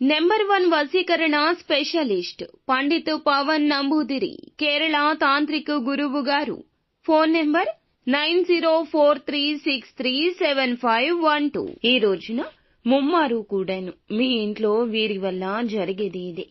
Number one వసీకరణ specialist Pandit Pawan Namboodiri Kerala తాంత్రిక గురువు గారు. Phone number nine zero four three six three seven five one two. ఈ రోజున ముమ్మారు కూడాను మీ ఇంట్లో వీరి వల్ల జరిగేది ఇదే.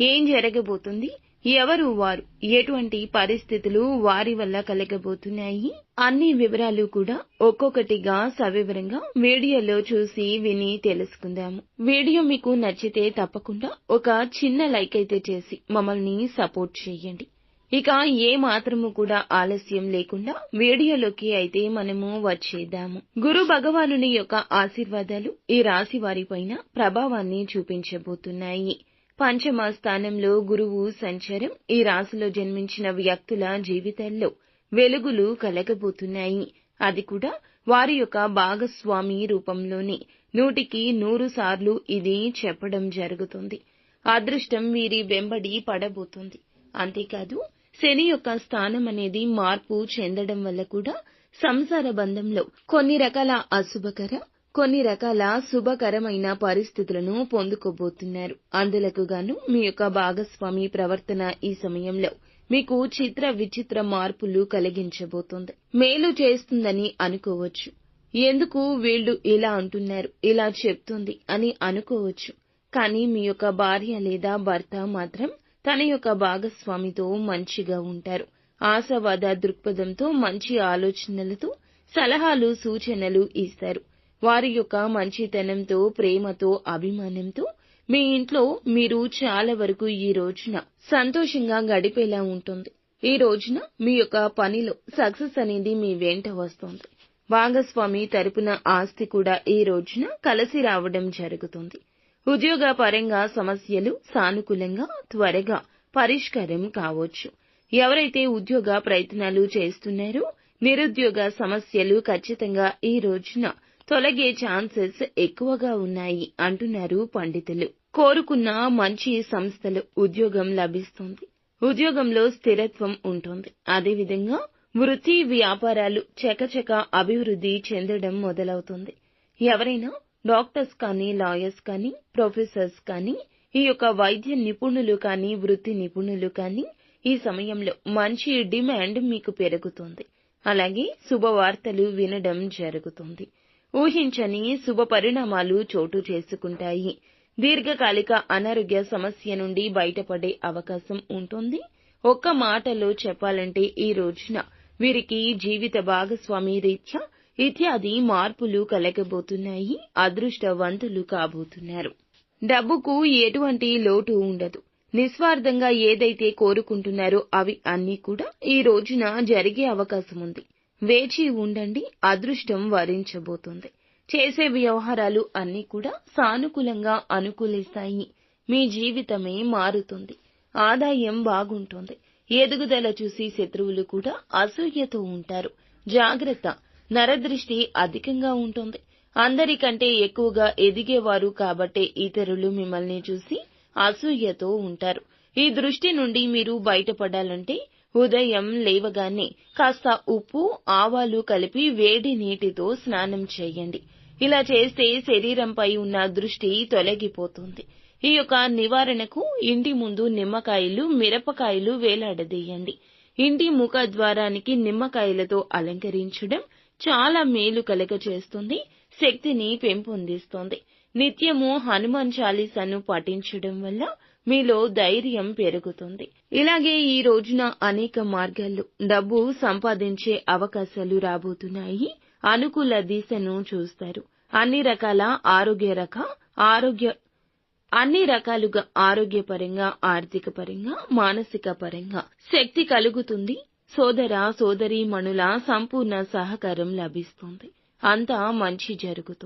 ఏం జరగబోతుంది? ఎవరు వారు? ఎటువంటి పరిస్థితులు వారి వల్ల కలగబోతున్నాయి? అన్ని వివరాలు కూడా ఒక్కొక్కటిగా సవివరంగా వీడియోలో చూసి విని తెలుసుకుందాము. వీడియో మీకు నచ్చితే తప్పకుండా ఒక చిన్న లైక్ అయితే చేసి మమ్మల్ని సపోర్ట్ చేయండి. ఇక ఏ మాత్రము కూడా ఆలస్యం లేకుండా వీడియోలోకి అయితే మనము వచ్చేద్దాము. గురు భగవానుని యొక్క ఆశీర్వాదాలు ఈ రాశి వారిపైన ప్రభావాన్ని చూపించబోతున్నాయి. పంచమ స్థానంలో గురువు సంచారం ఈ రాశిలో జన్మించిన వ్యక్తుల జీవితాల్లో వెలుగులు కలగబోతున్నాయి. అది కూడా వారి యొక్క భాగస్వామి రూపంలోనే. నూటికి నూరు సార్లు ఇది చెప్పడం జరుగుతుంది. అదృష్టం వీరి వెంబడి పడబోతుంది. అంతేకాదు శని యొక్క స్థానం అనేది మార్పు చెందడం వల్ల కూడా సంసార బంధంలో కొన్ని రకాల అశుభకర కొన్ని రకాల శుభకరమైన పరిస్థితులను పొందుకోబోతున్నారు. అందులకు గాను మీ యొక్క భాగస్వామి ప్రవర్తన ఈ సమయంలో మీకు చిత్ర విచిత్ర మార్పులు కలిగించబోతోంది. మేలు చేస్తుందని అనుకోవచ్చు. ఎందుకు వీళ్ళు ఇలా అంటున్నారు ఇలా చెప్తుంది అని అనుకోవచ్చు. కానీ మీ యొక్క భార్య లేదా భర్త మాత్రం తన యొక్క భాగస్వామితో మంచిగా ఉంటారు. ఆశావాద దృక్పథంతో మంచి ఆలోచనలతో సలహాలు సూచనలు ఇస్తారు. వారి యొక్క మంచితనంతో ప్రేమతో అభిమానంతో మీ ఇంట్లో మీరు చాలా వరకు ఈ రోజున సంతోషంగా గడిపేలా ఉంటుంది. ఈ రోజున మీ యొక్క పనిలో సక్సెస్ అనేది మీ వెంట వస్తుంది. భాగస్వామి తరపున ఆస్తి కూడా ఈ రోజున కలిసి రావడం జరుగుతుంది. ఉద్యోగ పరంగా సమస్యలు సానుకూలంగా త్వరగా పరిష్కారం కావచ్చు. ఎవరైతే ఉద్యోగ ప్రయత్నాలు చేస్తున్నారో నిరుద్యోగ సమస్యలు ఖచ్చితంగా ఈ రోజున తొలగే ఛాన్సెస్ ఎక్కువగా ఉన్నాయి అంటున్నారు పండితులు. కోరుకున్న మంచి సంస్థలు ఉద్యోగం లభిస్తుంది. ఉద్యోగంలో స్థిరత్వం ఉంటుంది. అదేవిధంగా వృత్తి వ్యాపారాలు చకచక అభివృద్ధి చెందడం మొదలవుతుంది. ఎవరైనా డాక్టర్స్ కానీ లాయర్స్ కానీ ప్రొఫెసర్స్ కానీ ఈ యొక్క వైద్య నిపుణులు కానీ వృత్తి నిపుణులు కానీ ఈ సమయంలో మంచి డిమాండ్ మీకు పెరుగుతుంది. అలాగే శుభవార్తలు వినడం జరుగుతుంది. ఊహించని శుభ పరిణామాలు చోటు చేసుకుంటాయి. దీర్ఘకాలిక అనారోగ్య సమస్య నుండి బయటపడే అవకాశం ఉంటుంది. ఒక్క మాటలో చెప్పాలంటే ఈ రోజున వీరికి జీవిత భాగస్వామి రీత్యా ఇత్యాది మార్పులు కలగబోతున్నాయి అదృష్టవంతులు కాబోతున్నారు. డబ్బుకు ఎటువంటి లోటు ఉండదు. నిస్వార్థంగా ఏదైతే కోరుకుంటున్నారో అవి అన్నీ కూడా ఈ రోజున జరిగే అవకాశం ఉంది. వేచి ఉండండి అదృష్టం వరించబోతుంది. చేసే వ్యవహారాలు అన్నీ కూడా సానుకూలంగా అనుకూలిస్తాయి. మీ జీవితమే మారుతుంది. ఆదాయం బాగుంటుంది. ఎదుగుదల చూసి శత్రువులు కూడా అసూయతో ఉంటారు. జాగ్రత్త. నరదృష్టి అధికంగా ఉంటుంది. అందరికంటే ఎక్కువగా ఎదిగేవారు కాబట్టే ఇతరులు మిమ్మల్ని చూసి అసూయతో ఉంటారు. ఈ దృష్టి నుండి మీరు బయటపడాలంటే ఉదయం లేవగానే కాస్త ఉప్పు ఆవాలు కలిపి వేడి నీటితో స్నానం చేయండి. ఇలా చేస్తే శరీరంపై ఉన్న దృష్టి తొలగిపోతుంది. ఈ యొక్క నివారణకు ఇంటి ముందు నిమ్మకాయలు మిరపకాయలు వేలాడదీయండి. ఇంటి ముఖ ద్వారానికి నిమ్మకాయలతో అలంకరించడం చాలా మేలు కలగ చేస్తుంది శక్తిని పెంపొందిస్తుంది. నిత్యము హనుమాన్ చాలీసాను పఠించడం వల్ల మీలో ధైర్యం పెరుగుతుంది. ఇలాగే ఈ రోజున అనేక మార్గాల్లో డబ్బు సంపాదించే అవకాశాలు రాబోతున్నాయి. అనుకూల దిశను చూస్తారు. అన్ని రకాల ఆరోగ్య రక ఆరోగ్య అన్ని రకాలుగా ఆరోగ్యపరంగా ఆర్థిక పరంగా మానసిక పరంగా శక్తి కలుగుతుంది. సోదర సోదరీమణుల సంపూర్ణ సహకారం లభిస్తుంది. అంతా మంచి జరుగుతుంది.